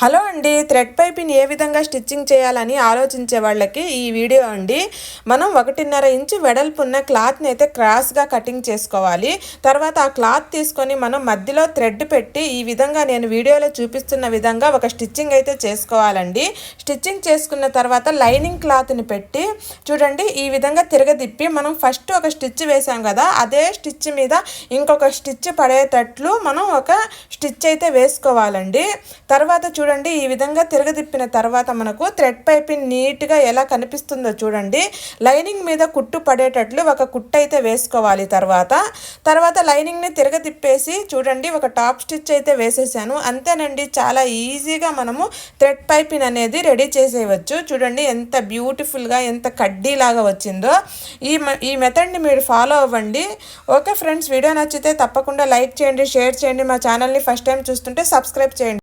Hello అండి thread piping ఏ విధంగా stitching చేయాలని ఆలోచించే వాళ్ళకి ఈ వీడియో అండి. మనం ఒకటిన్నర ఇంచు వెడల్పున్న క్లాత్ని అయితే క్రాస్గా కటింగ్ చేసుకోవాలి. తర్వాత ఆ క్లాత్ తీసుకొని మనం మధ్యలో థ్రెడ్ పెట్టి ఈ విధంగా నేను వీడియోలో చూపిస్తున్న విధంగా ఒక స్టిచ్చింగ్ అయితే చేసుకోవాలండి. స్టిచ్చింగ్ చేసుకున్న తర్వాత లైనింగ్ క్లాత్ని పెట్టి చూడండి ఈ విధంగా తిరగదిప్పి మనం ఫస్ట్ ఒక స్టిచ్ వేసాం కదా అదే స్టిచ్ మీద ఇంకొక స్టిచ్ పడేటట్లు మనం ఒక స్టిచ్ అయితే వేసుకోవాలండి. తర్వాత చూడండి చూడండి ఈ విధంగా తిరగదిప్పిన తర్వాత మనకు థ్రెడ్ పైపింగ్ నీట్గా ఎలా కనిపిస్తుందో చూడండి. లైనింగ్ మీద కుట్టు పడేటట్లు ఒక కుట్టు అయితే వేసుకోవాలి తర్వాత. తర్వాత లైనింగ్ని తిరగతిప్పేసి చూడండి ఒక టాప్ స్టిచ్ అయితే వేసేసాను. అంతేనండి చాలా ఈజీగా మనము థ్రెడ్ పైపింగ్ అనేది రెడీ చేసేయవచ్చు. చూడండి ఎంత బ్యూటిఫుల్గా ఎంత కడ్డీలాగా వచ్చిందో. ఈ ఈ మెథడ్ని మీరు ఫాలో అవ్వండి. ఓకే ఫ్రెండ్స్ వీడియో నచ్చితే తప్పకుండా లైక్ చేయండి షేర్ చేయండి. మా ఛానల్ని ఫస్ట్ టైం చూస్తుంటే సబ్స్క్రైబ్ చేయండి.